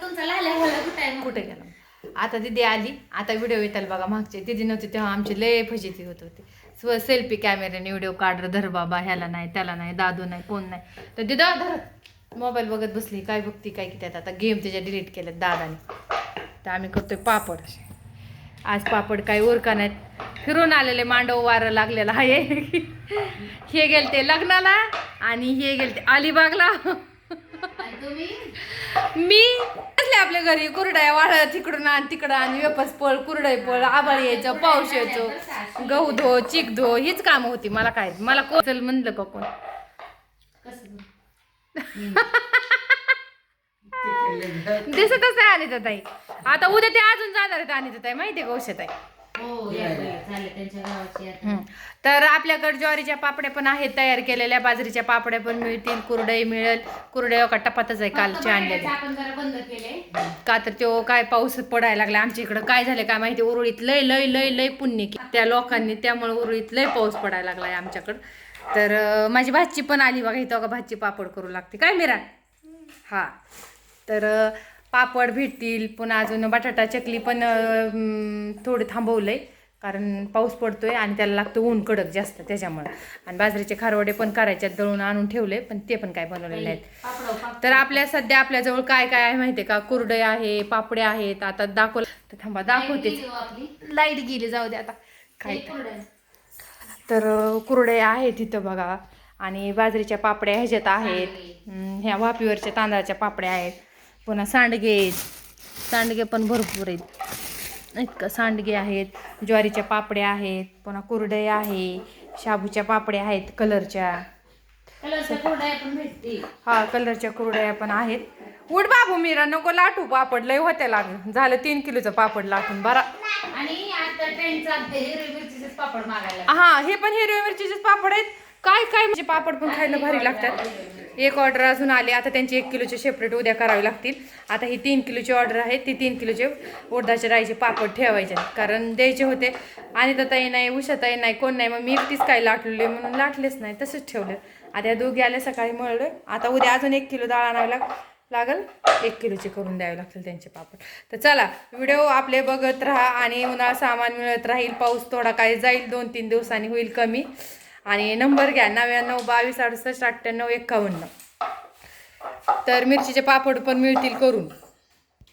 तुमचा लाल्या होला कुठे आहे? कुठे गेला? आता दिदी आली. आता व्हिडिओ येताल बघा मागचे. दिदी नव्हती तेव्हा आमची लय फजिती होत होती. स्व सेल्फी कॅमेऱ्याने व्हिडिओ काढ धर बाबा ह्याला नाही त्याला नाही दादू नाही कोण नाही. तर दिदा धर मोबाईल बघत बसली. काय बघती काय की त्यात आता गेम त्याच्या डिलीट केल्यात दादाने. तर आम्ही करतोय पापड. असे आज पापड काही उरका नाहीत. फिरून आलेले मांडव वारं लागलेला आहे. हे गेलते लग्नाला आणि हे गेलते अलिबागला. मी असले आपल्या घरी कुरड्या वाळ तिकडून आण तिकडं आणि वेपस पळ कुरडई पळ आबाळ यायचं पाऊस यायचो गहू धो चिक धो हीच कामं होती मला काय मला कोचल म्हणलं का कोण? कसं दिसतच नाही अनिता ताई आता उद्या ते अजून जाणार आहेत अनिता ताई माहिती आहे औषध आहे? हो या बाई, झाले त्यांच्या गावाची आता. हम्म. तर आपल्याकडे ज्वारीच्या पापड्या पण आहेत तयार केलेल्या बाजरीच्या पापड्या पण मिळतील कुरडई मिळेल. कुरडई का टपातच आहे फक्त कालचे आणलेले. बाहेरचं आपण जरा बंद केले. का तर तो काय पाऊस पडायला लागला आमच्या इकडं. काय झालं काय माहिती? उरुळीत लय लय लय लय पुण्य केलं. त्या लोकांनी त्यामुळे उरुळीत लय पाऊस पडायला लागलाय आमच्याकडं. तर अं, माझी भाची पण आली बघा इथं का भाची पापड करू लागते. काय मिरा? हा. तर अं, पापड भेटतील पुन्हा अजून बटाटा चकली पण थोडं थांबवलंय. कारण पाऊस पडतोय आणि त्याला लागतं ऊन कडक जास्त त्याच्यामुळे. आणि बाजरीचे खारवडे पण करायच्यात दळून आणून ठेवले पण ते पण काय बनवलेले नाहीत. तर आपल्या सध्या आपल्याजवळ काय काय आहे माहितीये का? कुरडे आहे पापडे आहेत आता दाखव तर थांबा हो आपली. लाइट गेली जाऊ दे आता. काय. तर कुरडे आहेत तिथं बघा. आणि बाजरीच्या पापड्या ह्याच्यात आहेत. ह्या वाफीवरच्या तांदळाच्या पापड्या आहेत. पुन्हा सांडगे आहेत. सांडगे पण भरपूर आहेत. इतकं सांडगे आहेत. ज्वारीच्या पापड्या आहेत. पुन्हा कुरडे आहे. शाबूच्या पापड्या आहेत कलरच्या. हा कलरच्या कुरड्या पण आहेत. उठ बाबू मीरा नको लाटू. पापड लय होत्या लागून. झालं तीन किलोचं पापड लाटून. बरा. हा हे पण हिरव्या मिरचीचेच पापड आहेत. काय काय म्हणजे पापड पण खायला भारी लागतात. एक ऑर्डर अजून आली. आता त्यांची एक किलोचे सेपरेट उद्या करावे लागतील. आता ही तीन किलोची ऑर्डर आहे. ती तीन किलोचे उडदाचे राईचे पापड ठेवायचे कारण द्यायचे होते. आणि तर ताई नाही उषाताई नाही कोण नाही. मग मी एकटीच काय लाटलेले म्हणून लाटलेच नाही. तसंच ठेवलं. आता या दोघी आल्या सकाळी मळलं. आता उद्या अजून एक किलो डाळ आणावी लाग लागल. एक किलोचे करून द्यावे लागतील त्यांचे पापड. तर चला व्हिडिओ आपले बघत राहा आणि उन्हाळा सामान मिळत राहील. पाऊस थोडा काही जाईल. दोन तीन दिवसांनी होईल कमी. आणि नंबर घ्या नव्याण्णव बावीस अडुसष्ट अठ्ठ्याण्णव एकावन्न. तर मिरचीचे पापड पण मिळतील करून.